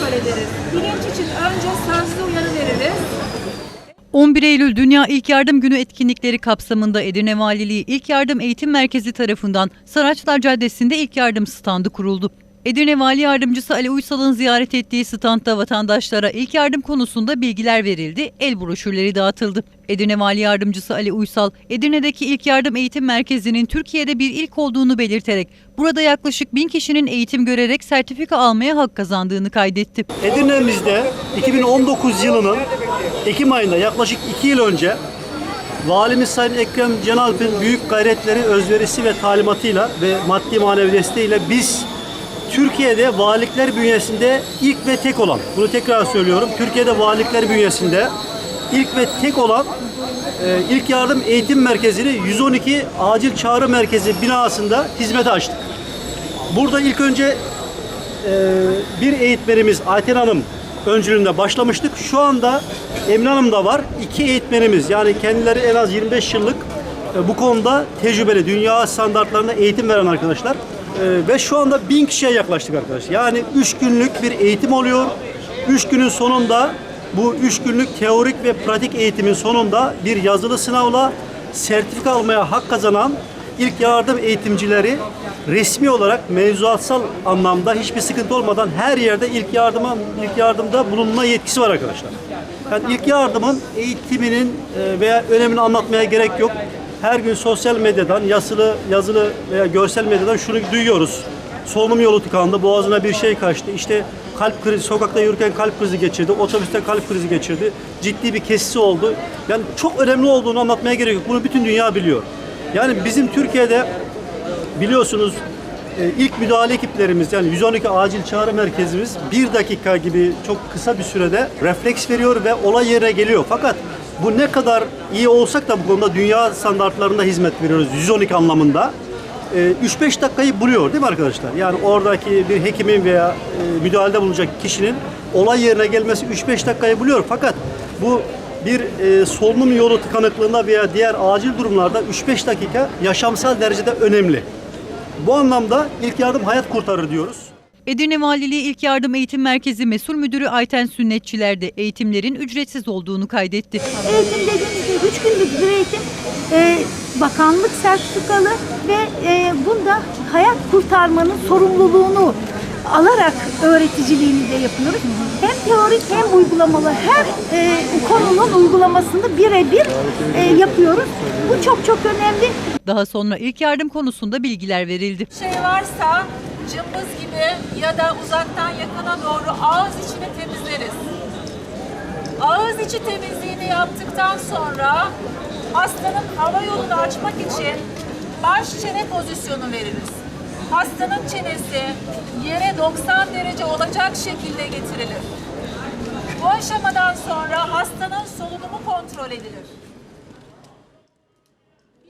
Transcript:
kontrol. Bilinç için önce sözlü uyarı veririz. 11 Eylül Dünya İlk Yardım Günü etkinlikleri kapsamında Edirne Valiliği İlk Yardım Eğitim Merkezi tarafından Saraçlar Caddesi'nde ilk yardım standı kuruldu. Edirne Vali Yardımcısı Ali Uysal'ın ziyaret ettiği standta vatandaşlara ilk yardım konusunda bilgiler verildi, el broşürleri dağıtıldı. Edirne Vali Yardımcısı Ali Uysal, Edirne'deki ilk yardım eğitim merkezinin Türkiye'de bir ilk olduğunu belirterek burada yaklaşık bin kişinin eğitim görerek sertifika almaya hak kazandığını kaydetti. Edirne'mizde 2019 yılının Ekim ayında yaklaşık 2 yıl önce Valimiz Sayın Ekrem Cenalp'in büyük gayretleri, özverisi ve talimatıyla ve maddi manevi desteğiyle biz Türkiye'de valilikler bünyesinde ilk ve tek olan, bunu tekrar söylüyorum, Türkiye'de valilikler bünyesinde ilk ve tek olan e, ilk yardım eğitim merkezini 112 acil çağrı merkezi binasında hizmete açtık. Burada ilk önce ee, bir eğitmenimiz Ayten Hanım öncülüğünde başlamıştık. Şu anda Emine Hanım da var. İki eğitmenimiz yani kendileri en az 25 yıllık e, bu konuda tecrübeli, dünya standartlarında eğitim veren arkadaşlar. Ee, Ve şu anda bin kişiye yaklaştık arkadaşlar. Yani üç günlük bir eğitim oluyor. Üç günün sonunda bu üç günlük teorik ve pratik eğitimin sonunda bir yazılı sınavla sertifika almaya hak kazanan ilk yardım eğitimcileri resmi olarak mevzuatsal anlamda hiçbir sıkıntı olmadan her yerde ilk yardıma ilk yardımda bulunma yetkisi var arkadaşlar. Yani ilk yardımın eğitiminin e, veya önemini anlatmaya gerek yok. Her gün sosyal medyadan, yazılı, yazılı veya görsel medyadan şunu duyuyoruz. Solunum yolu tıkandı, boğazına bir şey kaçtı. İşte kalp krizi, sokakta yürürken kalp krizi geçirdi, otobüste kalp krizi geçirdi. Ciddi bir kesisi oldu. Yani çok önemli olduğunu anlatmaya gerek yok. Bunu bütün dünya biliyor. Yani bizim Türkiye'de biliyorsunuz e, ilk müdahale ekiplerimiz yani 112 acil çağrı merkezimiz bir dakika gibi çok kısa bir sürede refleks veriyor ve olay yerine geliyor. Fakat bu ne kadar iyi olsak da bu konuda dünya standartlarında hizmet veriyoruz 112 anlamında. E, 3-5 dakikayı buluyor değil mi arkadaşlar? Yani oradaki bir hekimin veya e, müdahalede bulunacak kişinin olay yerine gelmesi 3-5 dakikayı buluyor. Fakat bu bir e, solunum yolu tıkanıklığında veya diğer acil durumlarda 3-5 dakika yaşamsal derecede önemli. Bu anlamda ilk yardım hayat kurtarır diyoruz. Edirne Valiliği İlk Yardım Eğitim Merkezi Mesul Müdürü Ayten Sünnetçiler de eğitimlerin ücretsiz olduğunu kaydetti. Eğitim dediğimizde 3 günlük bir eğitim e, bakanlık sertifikalı ve e, bunda hayat kurtarmanın sorumluluğunu alarak öğreticiliğini de yapıyoruz. Hem teorik hem uygulamalı her e, konunun uygulamasını birebir e, yapıyoruz. Bu çok çok önemli. Daha sonra ilk yardım konusunda bilgiler verildi. şey varsa cımbız gibi ya da uzaktan yakına doğru ağız içini temizleriz. Ağız içi temizliğini yaptıktan sonra hastanın hava yolunu açmak için baş çene pozisyonu veririz. Hastanın çenesi yere 90 derece olacak şekilde getirilir. Bu aşamadan sonra hastanın solunumu kontrol edilir.